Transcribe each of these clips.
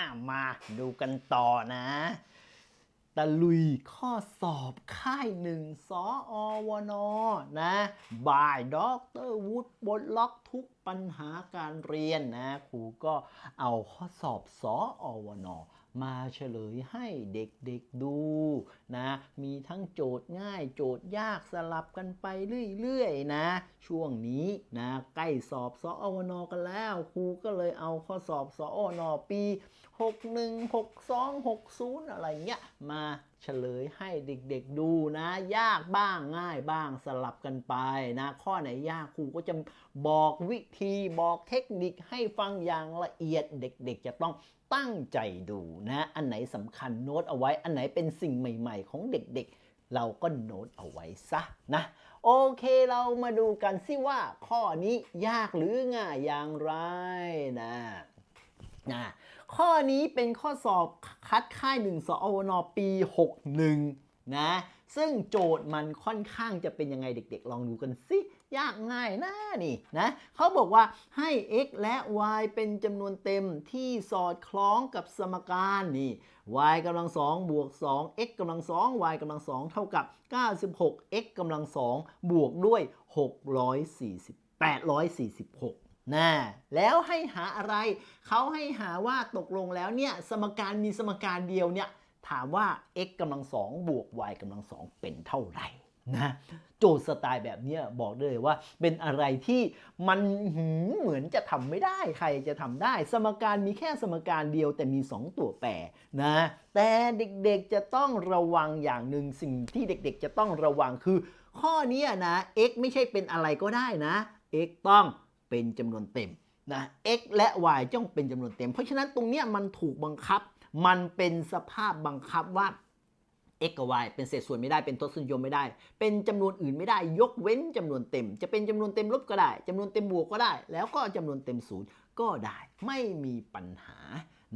อะมาดูกันต่อนะ ตะลุยข้อสอบค่ายหนึ่งสออวนนะบายด็อกเตอร์วูดบดล็อกทุกปัญหาการเรียนนะครูก็เอาข้อสอบสออวน มาเฉลยให้เด็กๆดูนะมีทั้งโจทย์ง่ายโจทย์ยากสลับกันไปเรื่อยๆนะ ช่วงนี้นะใกล้สอบสอวนกันแล้วครูก็เลยเอาข้อสอบสอวนปี 61 62 60 อะไรเงี้ยมา เฉลยให้เด็กๆดูนะ ยากบ้างง่ายบ้างสลับกันไปนะ ข้อไหนยากครูก็จะบอกวิธีบอกเทคนิคให้ฟังอย่างละเอียดเด็กๆ จะต้องตั้งใจดูนะ อันไหนสำคัญโน้ตเอาไว้ อันไหนเป็นสิ่งใหม่ๆ ของเด็กๆเราก็โน้ตเอาไว้ซะนะ โอเคเรามาดูกันสิว่าข้อนี้ยากหรือง่ายอย่างไรนะนะ ข้อนี้เป็นข้อสอบคัดค่าย1สอวนปี 61 นะ ซึ่งโจทย์มันค่อนข้างจะเป็นยังไงเด็กๆ ลองดูกันสิ ยากง่ายนะนี่นะเขาบอกว่าให้ x และ y เป็นจำนวนเต็มที่สอดคล้องกับสมการนี่ y กำลัง2บวก2 x กำลัง2 y กำลัง2เท่ากับ 96 x กำลัง2บวกด้วย 640 846 นะแล้วให้หาอะไร เขาให้หาว่าตกลงแล้วเนี่ยสมการมีสมการเดียวเนี่ยถามว่า x กำลัง2บวก y กำลัง2เป็นเท่าไหร่นะโจทย์สไตล์แบบนี้บอกเลยว่า เป็นอะไรที่มันเหมือนจะทำไม่ได้ใครจะทำได้ สมการมีแค่สมการเดียวแต่มี 2 ตัวแปรนะแต่เด็กๆจะต้องระวังอย่างหนึ่งสิ่งที่เด็กๆ จะต้องระวังคือ ข้อนี้นะ x ไม่ใช่เป็นอะไรก็ได้นะ x ต้อง เป็นจำนวนเต็มนะ x และ y จ้องเป็นจำนวนเต็ม เพราะฉะนั้นตรงนี้มันถูกบังคับ มันเป็นสภาพบังคับว่า x กับ y เป็นเศษส่วนไม่ได้ เป็นทศนิยมไม่ได้ เป็นจำนวนอื่นไม่ได้ ยกเว้นจำนวนเต็ม จะเป็นจำนวนเต็มลบก็ได้จำนวนเต็มบวกก็ได้ แล้วก็จำนวนเต็มศูนย์ก็ได้ ไม่มีปัญหา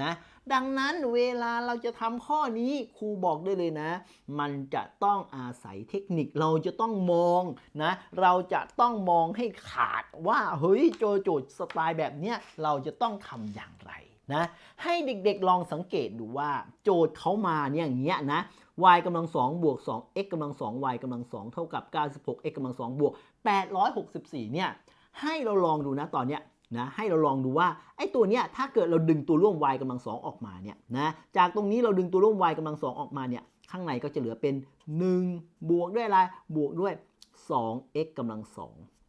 นะดังนั้นเวลาเราจะทำข้อนี้ครูบอกได้เลยนะ มันจะต้องอาศัยเทคนิคเราจะต้องมองนะเราจะต้องมองให้ขาดว่าเฮ้ยโจโจทย์สไตล์แบบเนี้ยเราจะต้องทำอย่างไรนะให้เด็กๆลองสังเกตดูว่าโจทย์เขามาเนี่ยอย่างเงี้ยนะ y กำลัง2บวก2 x กำลัง2 y กำลัง2เท่ากับ96 x กำลัง2บวก864เนี่ยให้เราลองดูนะตอนเนี้ย นะให้เราลองดูว่าไอ้ตัวเนี้ยถ้าเกิดเราดึงตัวร่วม y กำลัง2ออกมาเนี่ยนะจากตรงนี้เราดึงตัวร่วม y กำลัง2ออกมาเนี่ยข้างในก็จะเหลือเป็น 1 บวกด้วยอะไรบวกด้วย 2x กำลัง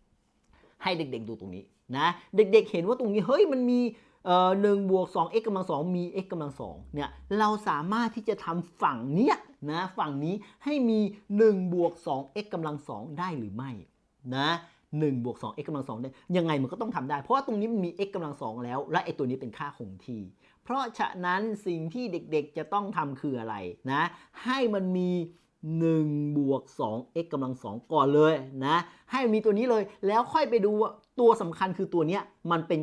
2ให้เด็กๆดูตรงนี้นะเด็กๆเห็นว่าตรงนี้เฮ้ยมันมีเอ่อหนึ่งบวก2 x กำลัง2มี x กำลัง2เนี่ยเราสามารถที่จะทำฝั่งเนี้ยนะฝั่งนี้ให้มี1บวก2 x กำลัง2ได้หรือไม่นะ 1บวก2 x กำลัง2ได้ยังไงมันก็ต้องทำได้ เพราะว่าตรงนี้มันมี x กำลัง2แล้ว และไอตัวนี้เป็นค่าคงที่ เพราะฉะนั้นสิ่งที่เด็กๆจะต้องทำคืออะไรนะ ให้มันมี1บวก2 x กำลัง2ก่อนเลยนะ ให้มีตัวนี้เลย แล้วค่อยไปดูว่าตัวสำคัญคือตัวเนี้ยมันเป็น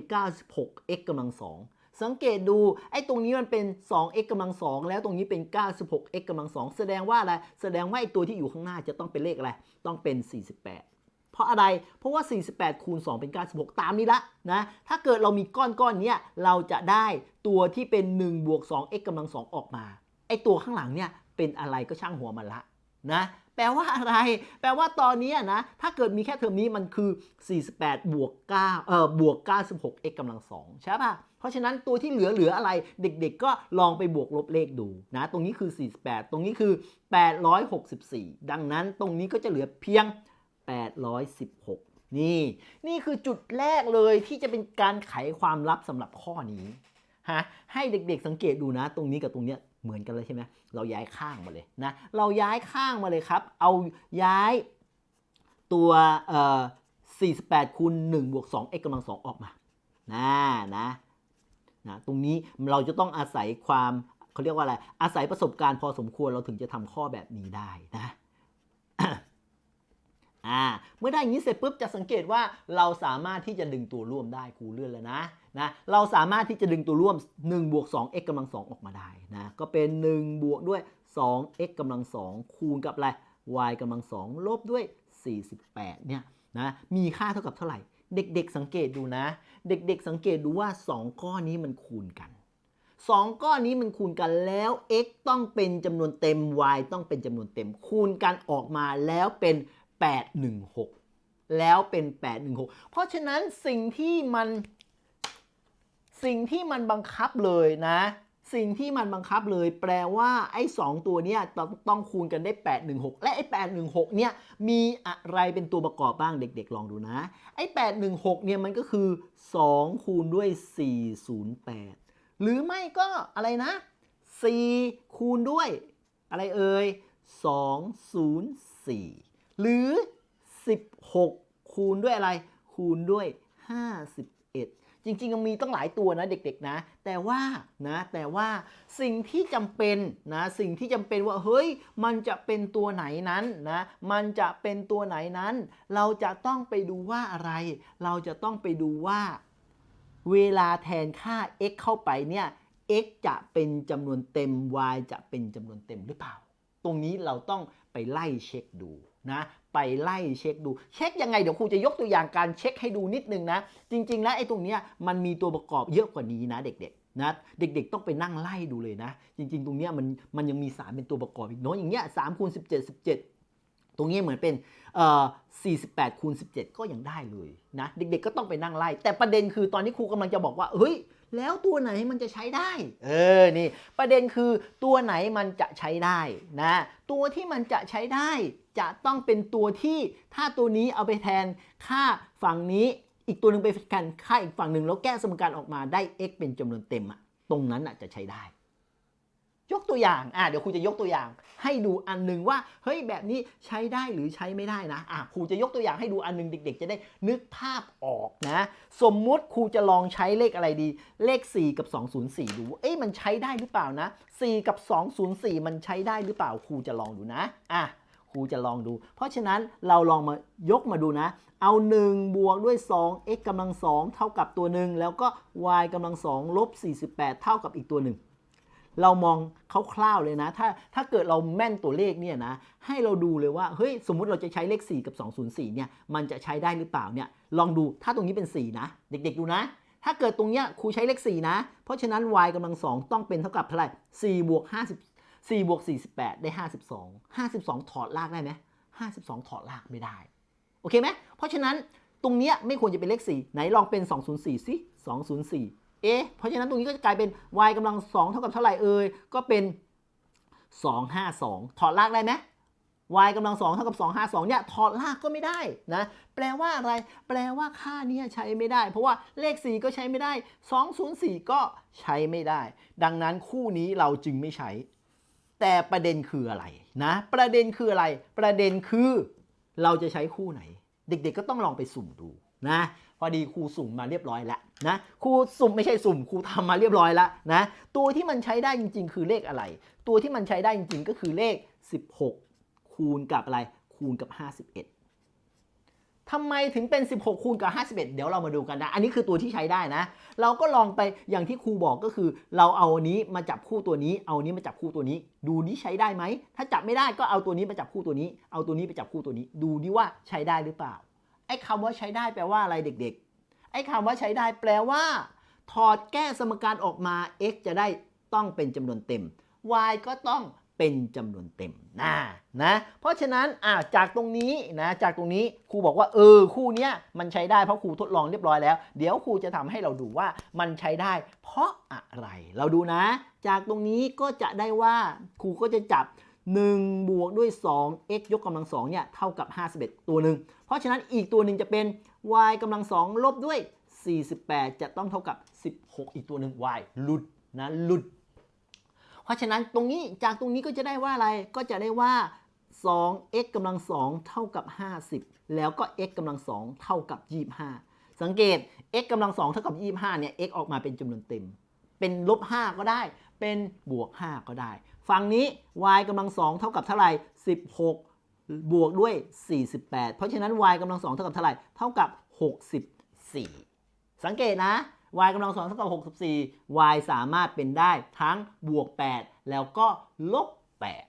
96 x กำลัง2สังเกตดูไอ้ตรงนี้มันเป็น 2x กำลัง 2 แล้วตรงนี้เป็น 96x กำลัง 2 แสดงว่าอะไร แสดงว่าไอ้ตัวที่อยู่ข้างหน้าจะต้องเป็นเลขอะไร ต้องเป็น 48 เพราะอะไร เพราะว่า 48 คูณ 2 เป็น 96 ตามนี้ละนะ ถ้าเกิดเรามีก้อนก้อนเนี้ยเราจะได้ตัวที่เป็น 1 บวก 2x กำลัง 2 ออกมา ไอ้ตัวข้างหลังเนี่ยเป็นอะไรก็ช่างหัวมันละนะแปลว่าอะไร แปลว่าตอนนี้นะ ถ้าเกิดมีแค่เทอมนี้มันคือ 48 บวก 9 เอ่อ บวก 96x กำลัง 2 ใช่ป่ะ เพราะฉะนั้นตัวที่เหลือเหลืออะไรเด็กๆ ก็ลองไปบวกลบเลขดูนะ ตรงนี้คือ 48 ตรงนี้คือ 864 ดังนั้นตรงนี้ก็จะเหลือเพียง 816 นี่ นี่คือจุดแรกเลยที่จะเป็นการไขความลับสำหรับข้อนี้ฮะให้เด็กๆสังเกตดูนะ ตรงนี้กับตรงเนี้ยเหมือนกันเลยใช่ไหมเราย้ายข้างมาเลยนะเราย้ายข้างมาเลยครับ เอาย้ายตัวเอ่อ48คูณ1บวก2 x กำลัง 2 ออกมานะนะนะตรงนี้เราจะต้องอาศัยความเขาเรียกว่าอะไร อาศัยประสบการณ์พอสมควรเราถึงจะทำข้อแบบนี้ได้นะ อ่าเมื่อได้อย่างนี้เสร็จปุ๊บจะสังเกตว่าเราสามารถที่จะดึงตัวร่วมได้ครูเลื่อนแล้วนะนะเราสามารถที่จะดึงตัวร่วม1บวก2 x กำลัง2ออกมาได้นะก็เป็น 1 บวกด้วย2 x กำลัง2คูณกับอะไร y กำลัง2ลบด้วย 48เนี่ยนะมีค่าเท่ากับเท่าไหร่ เด็กๆสังเกตดูนะ เด็กๆสังเกตดูว่า 2 ก้อนนี้มันคูณกันสองก้อนนี้มันคูณกันแล้ว x ต้องเป็นจำนวนเต็ม y ต้องเป็นจำนวนเต็ม คูณกันออกมาแล้วเป็น 816 แล้วเป็น 816 เพราะฉะนั้นสิ่งที่มันสิ่งที่มันบังคับเลยนะ สิ่งที่มันบังคับเลย แปลว่าไอ้สองตัวเนี้ยต้องต้องคูณกันได้ 816 และไอ้ 816 เนี่ยมีอะไรเป็นตัวประกอบบ้างเด็กๆ ลองดูนะ ไอ้ 816 เนี่ยมันก็คือ 2 คูณด้วย 408 หรือไม่ก็อะไรนะ 4 คูณด้วย อะไรเอ่ย204 หรือ 16 คูณด้วยอะไร คูณด้วย 51 จริงๆมันมีตั้งหลายตัวนะเด็กๆนะ แต่ว่านะแต่ว่าสิ่งที่จำเป็นนะสิ่งที่จำเป็นว่าเฮ้ยมันจะเป็นตัวไหนนั้นนะมันจะเป็นตัวไหนนั้น เราจะต้องไปดูว่าอะไร เราจะต้องไปดูว่าเวลาแทนค่า x เข้าไปเนี่ย x จะเป็นจำนวนเต็ม y จะเป็นจำนวนเต็มหรือเปล่า ตรงนี้เราต้องไปไล่เช็คดู นะไปไล่เช็คดู เช็คยังไงเดี๋ยวครูจะยกตัวอย่างการเช็คให้ดูนิดนึงนะ จริง ๆ แล้วไอ้ตรงเนี้ยมันมีตัวประกอบเยอะกว่านี้นะเด็กๆนะเด็กๆต้องไปนั่งไล่ดูเลยนะ จริง ๆ ตรงเนี้ยมันมันยังมีสามเป็นตัวประกอบอีกเนาะอย่างเงี้ยสามคูณสิบเจ็ดสิบเจ็ดตรงเนี้ยเหมือนเป็นเอ่อ48คูณ17 ก็ยังได้เลยนะ เด็กๆก็ต้องไปนั่งไล่ แต่ประเด็นคือตอนนี้ครูกำลังจะบอกว่า เฮ้ย แล้วตัวไหนมันจะใช้ได้ เออ นี่ ประเด็นคือตัวไหนมันจะใช้ได้นะ ตัวที่มันจะใช้ได้จะต้องเป็นตัวที่ถ้าตัวนี้เอาไปแทนค่าฝั่งนี้ อีกตัวหนึ่งไปแทนค่าอีกฝั่งหนึ่งแล้วแก้สมการออกมาได้ x เป็นจำนวนเต็มอะตรงนั้นอะจะใช้ได้ ยกตัวอย่างอะเดี๋ยวครูจะยกตัวอย่าง ให้ดูอันหนึ่งว่า เฮ้ยแบบนี้ใช้ได้หรือใช้ไม่ได้นะอะครูจะยกตัวอย่างให้ดูอันหนึงเด็ก ๆ จะได้นึกภาพออกนะ สมมุติครูจะลองใช้เลขอะไรดี เลข 4 กับ 204 ดู เอ้ยมันใช้ได้หรือเปล่านะ 4 กับ 204 มันใช้ได้หรือเปล่าครูจะลองดูนะอะครูจะลองดู เพราะฉะนั้นเราลองมายกมาดูนะ เอา 1 บวกด้วย 2 x กำลัง2เท่ากับตัวหนึ่งแล้วก็ y กำลัง2ลบ48 เท่ากับอีกตัวหนึ่ง เรามองคร่าวๆเลยนะ ถ้าถ้าเกิดเราแม่นตัวเลขเนี่ยนะให้เราดูเลยว่าเฮ้ยสมมุติเราจะใช้เลข 4 กับ 204เนี่ยมันจะใช้ได้หรือเปล่าเนี่ยลองดูถ้าตรงนี้เป็น 4 นะ เด็ก ๆ ดูนะ ถ้าเกิดตรงเนี้ยครูใช้เลข 4 นะ เพราะฉะนั้น y กำลัง 2 ต้องเป็นเท่ากับเท่าไหร่4บวก50 4บวก48 ได้ 52 52 ถอดรากได้ไหม52 ถอดรากไม่ได้ โอเคไหมเพราะฉะนั้นตรงเนี้ยไม่ควรจะเป็นเลข 4 ไหนลองเป็น 204สิ204 เอ๊ะเพราะฉะนั้นตรงนี้ก็จะกลายเป็น y กำลัง2เท่ากับเท่าไหร่เอ่ยก็เป็น252ถอดรากได้ไหม y กำลัง2เท่ากับ 252เนี่ยถอดรากก็ไม่ได้นะแปลว่าอะไร แปลว่าค่านี้ใช้ไม่ได้ เพราะว่าเลข 4 ก็ใช้ไม่ได้ 204 ก็ใช้ไม่ได้ ดังนั้นคู่นี้เราจึงไม่ใช้ แต่ประเด็นคืออะไรนะประเด็นคืออะไร ประเด็นคือ เราจะใช้คู่ไหน เด็กๆก็ต้องลองไปสุ่มดูนะพอดีครูสุ่มมาเรียบร้อยแล้ว นะครูสุ่มไม่ใช่สุ่มครูทำมาเรียบร้อยแล้วนะตัวที่มันใช้ได้จริง ๆ คือเลขอะไร ตัวที่มันใช้ได้จริง ๆ ก็คือเลข 16 คูณกับอะไรคูณกับ 51ทำไมถึงเป็น 16 คูณกับ 51 เดี๋ยวเรามาดูกันนะ อันนี้คือตัวที่ใช้ได้นะ เราก็ลองไปอย่างที่ครูบอกก็คือ เราเอาอันนี้มาจับคู่ตัวนี้ เอาอันนี้มาจับคู่ตัวนี้ ดูนี้ใช้ได้ไหม ถ้าจับไม่ได้ก็เอาตัวนี้มาจับคู่ตัวนี้ เอาตัวนี้ไปจับคู่ตัวนี้ ดูดิว่าใช้ได้หรือเปล่า ไอ้คำว่าใช้ได้แปลว่าอะไรเด็กๆ ไอ้คำว่าใช้ได้แปลว่า ถอดแก้สมการออกมา x จะได้ต้องเป็นจำนวนเต็ม y ก็ต้องเป็นจำนวนเต็มนะนะ เพราะฉะนั้นอ่าจากตรงนี้นะจากตรงนี้ครูบอกว่าเออคู่เนี้ยมันใช้ได้เพราะครูทดลองเรียบร้อยแล้ว เดี๋ยวครูจะทำให้เราดูว่ามันใช้ได้ เพราะอะไรเราดูนะ จากตรงนี้ก็จะได้ว่าครูก็จะจับ1บวกด้วย 2 x ยกกำลัง2เนี่ยเท่ากับ 51 ตัวหนึ่ง เพราะฉะนั้นอีกตัวหนึ่งจะเป็น y กำลัง2ลบด้วย 48 จะต้องเท่ากับ 16 อีกตัวหนึ่ง y หลุดนะหลุด เพราะฉะนั้นตรงนี้จากตรงนี้ก็จะได้ว่าอะไรก็จะได้ว่า 2x กำลัง2เท่ากับ 50 แล้วก็ x กำลัง2เท่ากับ 25 สังเกต x กำลัง2เท่ากับ 25 เนี่ย x ออกมาเป็นจำนวนเต็ม เป็นลบ 5 ก็ได้ เป็นบวก 5 ก็ได้ ฝั่งนี้ y กำลัง2เท่ากับเท่าไหร่ 16 บวกด้วย 48 เพราะฉะนั้น y กำลัง2เท่ากับเท่าไหร่ เท่ากับ 64 สังเกตนะ y กำลัง2เท่ากับ 64 y สามารถเป็นได้ทั้งบวก 8 แล้วก็ลบ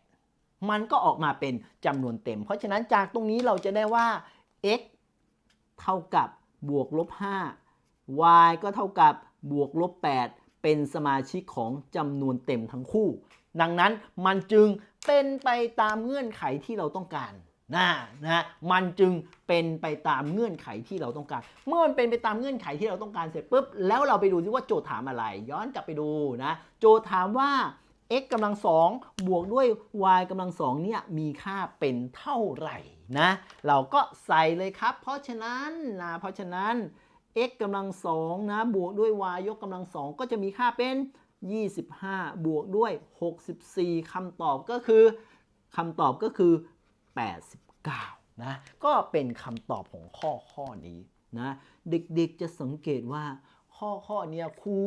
8 มันก็ออกมาเป็นจำนวนเต็ม เพราะฉะนั้นจากตรงนี้เราจะได้ว่า x เท่ากับบวกลบ 5 y ก็เท่ากับบวกลบ 8 เป็นสมาชิกของจำนวนเต็มทั้งคู่ ดังนั้นมันจึง เป็นไปตามเงื่อนไขที่เราต้องการนะนะมันจึงเป็นไปตามเงื่อนไขที่เราต้องการ เมื่อมันเป็นไปตามเงื่อนไขที่เราต้องการเสร็จปุ๊บแล้วเราไปดูที่ว่าโจทย์ถามอะไร ย้อนกลับไปดูนะโจทย์ถามว่า x กำลังสองบวกด้วย y กำลังสองเนี่ยมีค่าเป็นเท่าไหร่นะเราก็ใส่เลยครับ เพราะฉะนั้นนะเพราะฉะนั้น x กำลังสองนะบวกด้วย y ยกกำลังสองก็จะมีค่าเป็น 25 บวกด้วย 64คำตอบก็คือคำตอบก็คือ 89 นะ ก็เป็นคำตอบของข้อข้อนี้นะ เด็กๆจะสังเกตว่าข้อข้อนี้ครู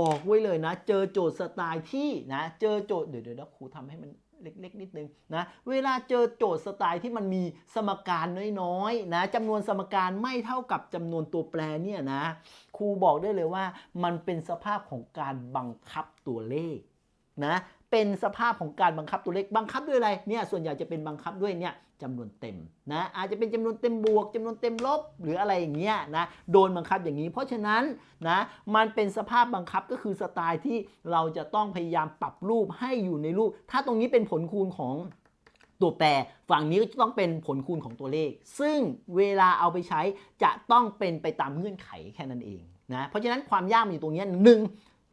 บอกไว้เลยนะ เจอโจทย์สไตล์ที่นะ เจอโจทย์เดี๋ยวเดี๋ยวครูทำให้มัน เล็กๆ นิดนึงนะเวลาเจอโจทย์สไตล์ที่มันมีสมการน้อยๆนะจำนวนสมการไม่เท่ากับจำนวนตัวแปรเนี่ยนะครูบอกได้เลยว่ามันเป็นสภาพของการบังคับตัวเลขนะเป็นสภาพของการบังคับตัวเลขบังคับด้วยอะไรเนี่ยส่วนใหญ่จะเป็นบังคับด้วยเนี่ย จำนวนเต็มนะอาจจะเป็นจำนวนเต็มบวกจำนวนเต็มลบ หรืออะไรอย่างเงี้ยนะโดนบังคับอย่างนี้ เพราะฉะนั้นนะมันเป็นสภาพบังคับก็คือสไตล์ที่เราจะต้องพยายามปรับรูปให้อยู่ในรูป ถ้าตรงนี้เป็นผลคูณของตัวแปรฝั่งนี้ก็จะต้องเป็นผลคูณของตัวเลข ซึ่งเวลาเอาไปใช้จะต้องเป็นไปตามเงื่อนไขแค่นั้นเองนะเพราะฉะนั้นความยากมันอยู่ตรงนี้หนึ่ง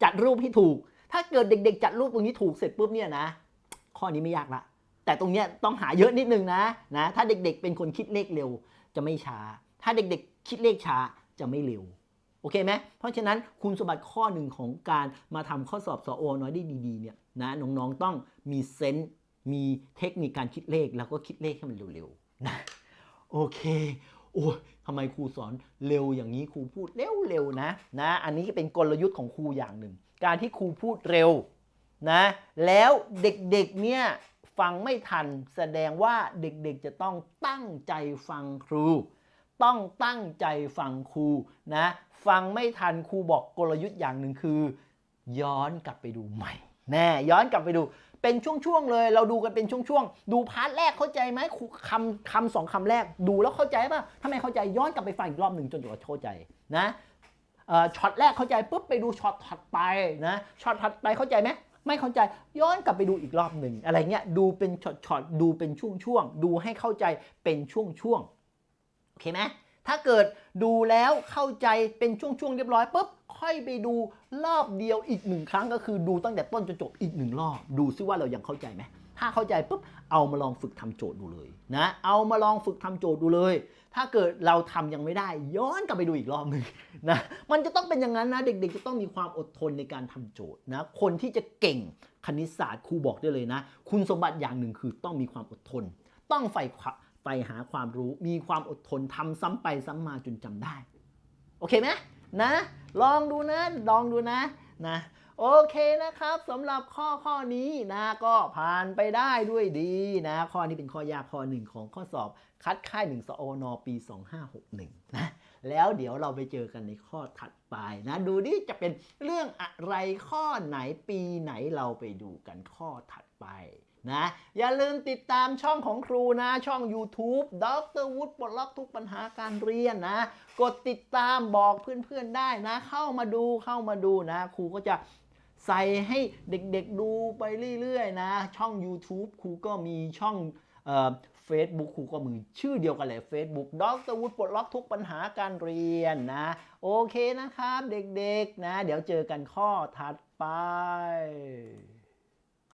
จัดรูปให้ถูก ถ้าเกิดเด็ก ๆ จัดรูปตรงนี้ถูกเสร็จปุ๊บเนี่ยนะข้อนี้ไม่ยากละ แต่ตรงเนี้ยต้องหาเยอะนิดนึงนะนะถ้าเด็กๆเป็นคนคิดเลขเร็วจะไม่ช้า ถ้าเด็กๆ คิดเลขช้าจะไม่เร็วโอเคไหมเพราะฉะนั้นคุณสมบัติข้อหนึ่งของการมาทำข้อสอบสออน้อยได้ดีๆเนี่ยนะน้องๆต้องมีเซนส์มีเทคนิคการคิดเลขแล้วก็คิดเลขให้มันเร็วๆนะโอเคโอ้ยทำไมครูสอนเร็วอย่างนี้ครูพูดเร็วๆนะนะอันนี้เป็นกลยุทธ์ของครูอย่างหนึ่ง การที่ครูพูดเร็วนะแล้วเด็กๆเนี่ย ฟังไม่ทัน แสดงว่าเด็กๆจะต้องตั้งใจฟังครู ต้องตั้งใจฟังครูนะ ฟังไม่ทันครูบอกกลยุทธ์อย่างหนึ่งคือ ย้อนกลับไปดูใหม่ แน่ ย้อนกลับไปดูเป็นช่วงๆเลย เราดูกันเป็นช่วงๆ ดูพาร์ทแรกเข้าใจไหมคำคำสองคำแรกดูแล้วเข้าใจป่ะถ้าไม่เข้าใจย้อนกลับไปฟังอีกรอบหนึ่งจนกว่าเข้าใจนะเออช็อตแรกเข้าใจปุ๊บไปดูช็อตถัดไปนะช็อตถัดไปเข้าใจไหม ไม่เข้าใจย้อนกลับไปดูอีกรอบหนึ่งอะไรเงี้ยดูเป็นช็อตๆดูเป็นช่วงๆดูให้เข้าใจเป็นช่วงๆโอเคไหมถ้าเกิดดูแล้วเข้าใจเป็นช่วงๆเรียบร้อยปุ๊บค่อยไปดูรอบเดียวอีกหนึ่งครั้งก็คือดูตั้งแต่ต้นจนจบอีกหนึ่งรอบดูซิว่าเรายังเข้าใจไหมถ้าเข้าใจปุ๊บเอามาลองฝึกทำโจทย์ดูเลยนะเอามาลองฝึกทำโจทย์ดูเลย ถ้าเกิดเราทำยังไม่ได้ ย้อนกลับไปดูอีกรอบหนึ่งนะมันจะต้องเป็นอย่างนั้นนะเด็กๆ จะต้องมีความอดทนในการทำโจทย์นะคนที่จะเก่งคณิตศาสตร์ครูบอกได้เลยนะ คุณสมบัติอย่างหนึ่งคือต้องมีความอดทน ต้องใฝ่ไปหาความรู้ มีความอดทนทำซ้ำไปซ้ำมาจนจำได้ โอเคไหมนะ ลองดูนะ ลองดูนะนะ โอเคนะครับสำหรับข้อข้อนี้นะก็ผ่านไปได้ด้วยดีนะข้อนี้เป็นข้อยากข้อหนึ่งของข้อสอบคัดค่าย1สอนปี 2561นะแล้วเดี๋ยวเราไปเจอกันในข้อถัดไปนะดูดิจะเป็นเรื่องอะไรข้อไหนปีไหนเราไปดูกันข้อถัดไปนะอย่าลืมติดตามช่องของครูนะ ช่อง YouTube ดรวุฒิปลดล็อกทุกปัญหาการเรียนนะ กดติดตามบอกเพื่อนๆได้นะ เข้ามาดูเข้ามาดูนะ ครูก็จะ ใส่ให้เด็กๆดูไปเรื่อยๆนะ ช่อง YouTube ครูก็มีช่องเฟซบุ๊กครูก็มือชื่อเดียวกันเลย Facebook ดรวุฒิปลดล็อกทุกปัญหาการเรียนนะ โอเคนะครับเด็กๆนะ เดี๋ยวเจอกันข้อถัดไป